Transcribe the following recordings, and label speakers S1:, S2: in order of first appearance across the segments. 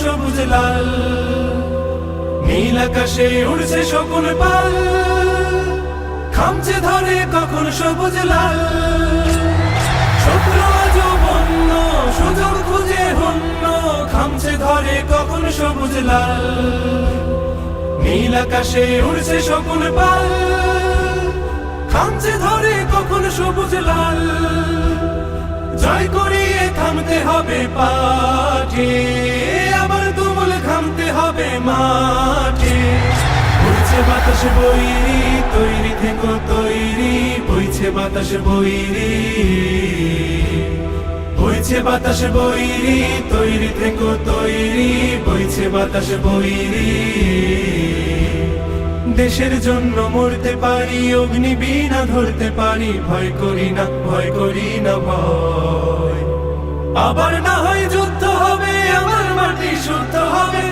S1: সবুজ লাল, নীল আকাশে উড়ছে শকুন পাল, খামছে ধরে কখন সবুজ লাল। সুযোগ খুঁজে হন্য খামছে ধরে কখন সবুজ লাল। নীল আকাশে উড়ছে শকুন পাল, খামছে ধরে কখন সবুজ লাল। জয় করিয়ে থামতে হবে পাঠে। হবে মাঠে। বইছে বাতাস বইরি তৈরি থেকো, তৈরি। বইছে বাতাস বইরি বইছে বাতাস বইরি তৈরি থেকো, তৈরি। বইছে বাতাস বইরি দেশের জন্য মরতে পারি, অগ্নি বিনা ধরতে পারি। ভয় করি না, ভয় করি না, ভয়। আবার না হয় যুদ্ধ হবে, আমার মাটি শুদ্ধ হবে।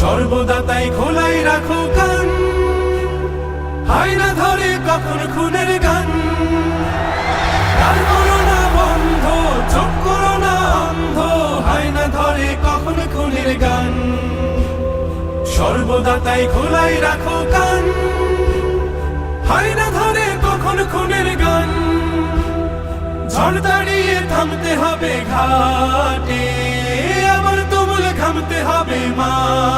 S1: সর্বদা তাই খোলাই রাখো কান। হয় না ধরে কখন খুনের গান। তার করোনা বন্ধ, চোখ করোনা অন্ধ। হয় না ধরে কখন খুনের গান। সর্বদা তাই খোলাই রাখো কান। হয় না ধরে কখন খুনের গান। ঝড় দাঁড়িয়ে থামতে হবে ঘাটে আবার তুমুল ঘামতে হবে মাঠে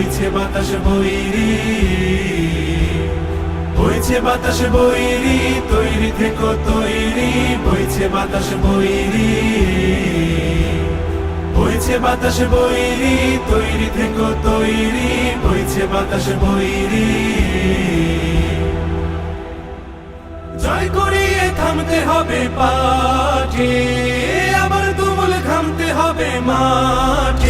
S1: বইছে বাতাস বইরি বইছে বাতাস বইরি তৈরি থেকো তৈরি, বইছে বাতাস বইরি বইছে বাতাস বইরি তৈরি থেকো তৈরি, বইছে বাতাস বইরি জয় করিয়ে থামতে হবে পাঠে, আবার তুমুল ঘামতে হবে মাঠে।